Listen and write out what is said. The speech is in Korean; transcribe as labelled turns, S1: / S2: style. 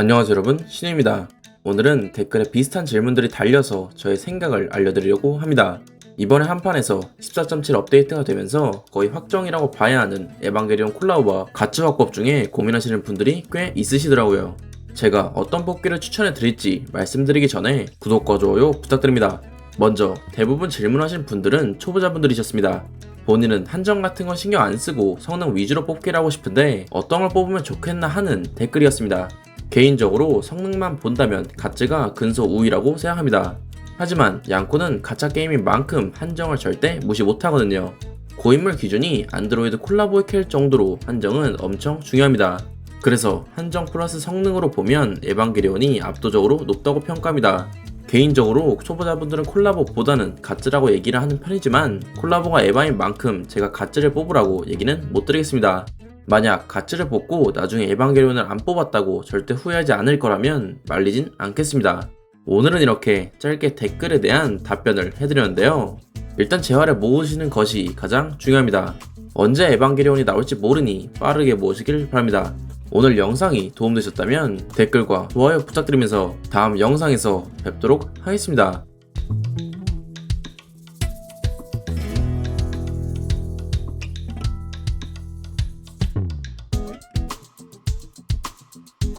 S1: 안녕하세요 여러분 신우입니다. 오늘은 댓글에 비슷한 질문들이 달려서 저의 생각을 알려드리려고 합니다. 이번에 한판에서 14.7 업데이트가 되면서 거의 확정이라고 봐야 하는 에반게리온 콜라보와 가츠 확법 중에 고민하시는 분들이 꽤 있으시더라고요. 제가 어떤 뽑기를 추천해 드릴지 말씀드리기 전에 구독과 좋아요 부탁드립니다. 먼저 대부분 질문하신 분들은 초보자분들이셨습니다. 본인은 한정 같은 건 신경 안 쓰고 성능 위주로 뽑기를 하고 싶은데 어떤 걸 뽑으면 좋겠나 하는 댓글이었습니다. 개인적으로 성능만 본다면 가츠가 근소 우위라고 생각합니다. 하지만 양코는 가짜 게임인 만큼 한정을 절대 무시 못하거든요. 고인물 기준이 안드로이드 콜라보에 캘 정도로 한정은 엄청 중요합니다. 그래서 한정 플러스 성능으로 보면 에반게리온이 압도적으로 높다고 평가합니다. 개인적으로 초보자분들은 콜라보보다는 가츠라고 얘기를 하는 편이지만 콜라보가 에바인 만큼 제가 가츠를 뽑으라고 얘기는 못 드리겠습니다. 만약 가츠를 뽑고 나중에 에반게리온을 안 뽑았다고 절대 후회하지 않을 거라면 말리진 않겠습니다. 오늘은 이렇게 짧게 댓글에 대한 답변을 해드렸는데요. 일단 재화를 모으시는 것이 가장 중요합니다. 언제 에반게리온이 나올지 모르니 빠르게 모으시길 바랍니다. 오늘 영상이 도움되셨다면 댓글과 좋아요 부탁드리면서 다음 영상에서 뵙도록 하겠습니다.